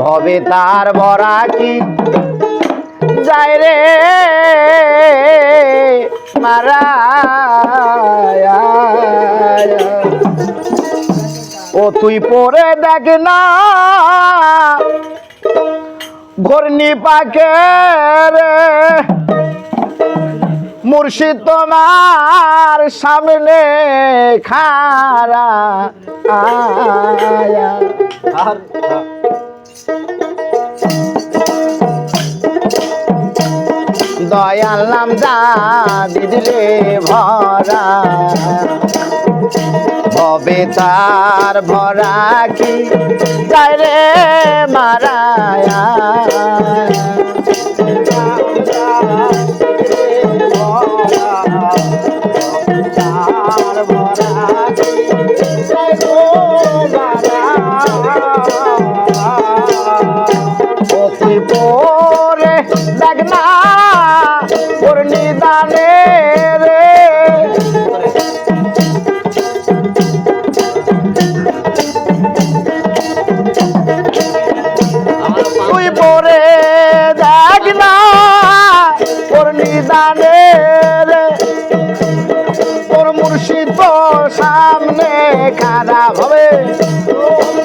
ভবে তার ভরা কি? যায় রে, মারা ও তুই পরে দেখ না, ঘূর্ণি পাকে রে। মুর্শিদ তোমার সামনে খারা আয়া। দয়াল নাম দা দিদিরে ভরা হবে তার ভরা কি যায় রে মারায়া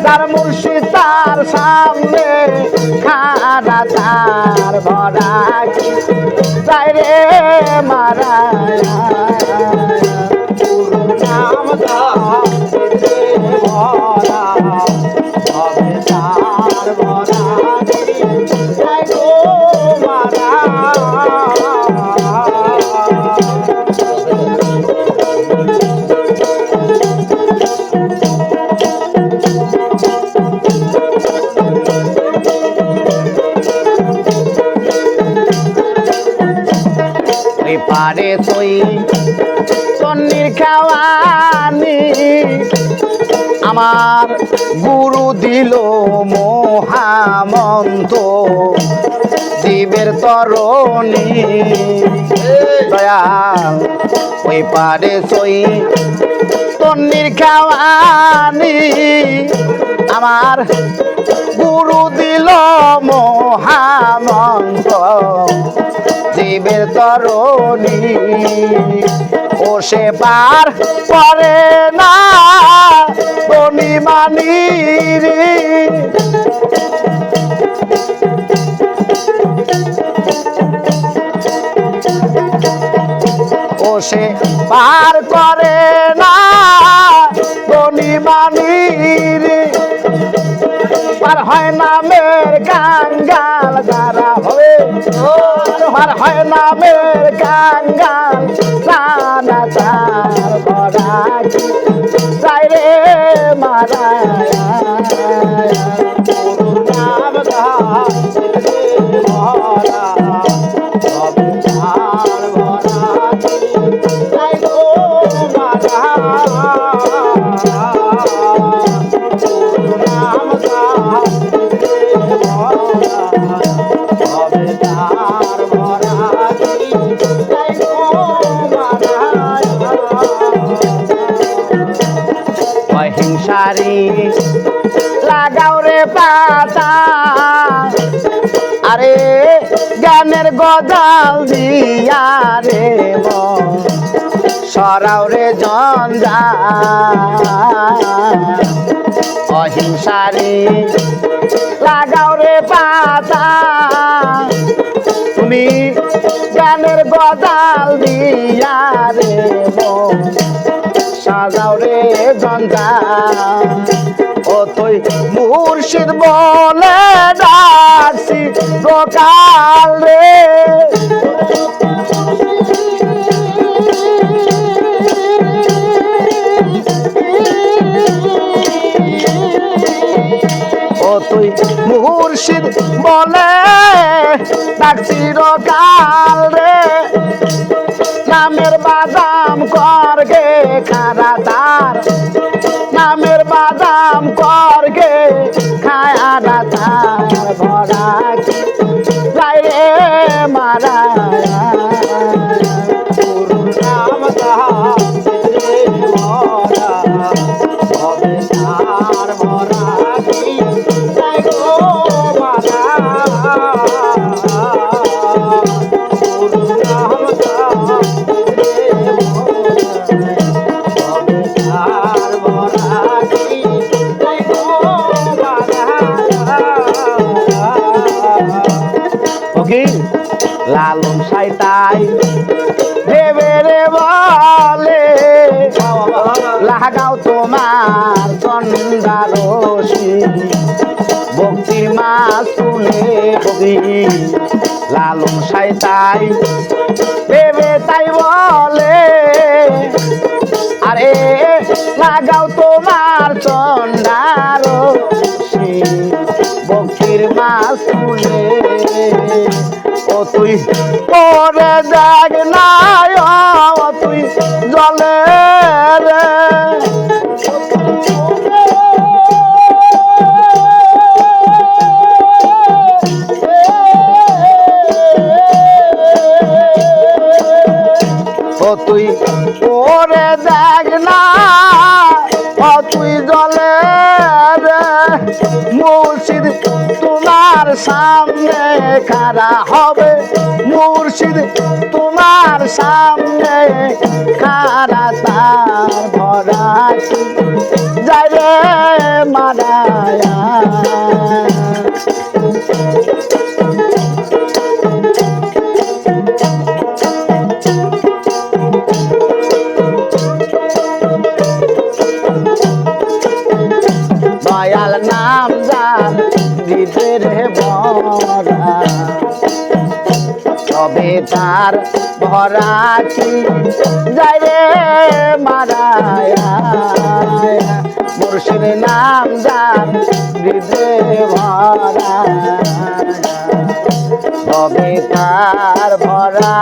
তার মুর্শি তার সামনে খানা তার ভরা যাই রে মারা পারে সই তন্নির খাওয়ানি আমার গুরু দিল মহামন্ত জীবের তরণী। দয়াল, ওই পারে সই তন্নির খাওয়ানি আমার গুরু দিল মহামন্ত তরণী ও সে করে না তনি মানি। ও সে পার করে না তনি মানি। পার হয় নামের গাঙ্গাল যারা হবে পার হয় নামের গাঙ্গাল সানা তার ভরা কি যাই রে মারা অহিংসারি লাগাও রে পাতা। আরে জ্ঞানের গজাল দিয়া রে সরাও রে জঞ্জা। অহিংসারি লাগাও রে পাতা। তুমি জ্ঞানের গজাল দিয়া রে সাজাও রে জঞ্জা ও তুই মুর্শিদ বলে ডাকছি সকাল রে। ও তুই মুর্শিদ বলে ডাকছি কাল রে। নামের বাদাম করগে ভরা লাগাও তোমার চন্দারসি ভক্তির মা শুনে কবি, লালন সাই তাই দেবে তাই বলে। আরে, লাগাও তোমার চন্দারসি ভক্তির মা শুনে, ও তুই ওরে দেখ না তুই জলে রে। তুই ওরে দেখ না তুই জলে রে, মুর্শিদ তোমার সামনে খারা হবে। মুর্শিদ তোমার সামনে খারা তার ভরা তবে তার ভরা যাই রে মারায়া। নাম যান হৃদয়ে ভরা। তবে তার ভরা